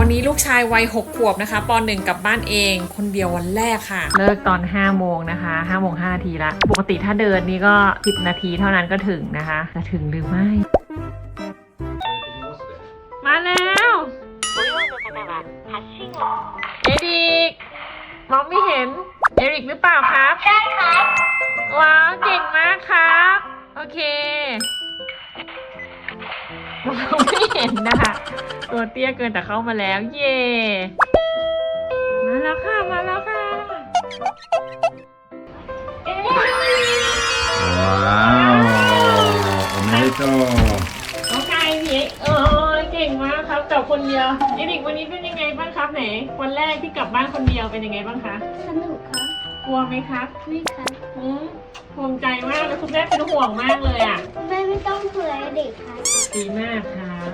วันนี้ลูกชายวัย6ขวบนะคะป .1 กลับบ้านเอง คนเดียววันแรกค่ะ เลิกตอน5โมงนะคะ5โมง5นาทีละ ปกติถ้าเดินนี่ก็ 10 นาทีเท่านั้นก็ถึงนะคะจะถึงหรือไม่ มาแล้วเอริกมองไม่เห็น เอริกหรือเปล่าครับ ใช่ครับว้าวเก่งมากครับ โอเคมองไม่เห็นนะคะ ตัวเตี้ยเกินแต่เข้ามาแล้ว เย่มาแล้วค่ะ มาแล้วค่ะว้าวโอเมโกน้อเคพี่เออเก่งมากครับกับคนเดียวเอริกวันนี้เป็นยังไงบ้างครับไหนวันแรกที่กลับบ้านคนเดียวเป็นยังไงบ้างคะสนุกครับกลัวไหมครับไม่ครับอืมภูมิใจมากเลยคุณแม่เป็นห่วงมากเลยอะ คุณแม่ไม่ต้องเผื่อเด็กค่ะดีมากครับ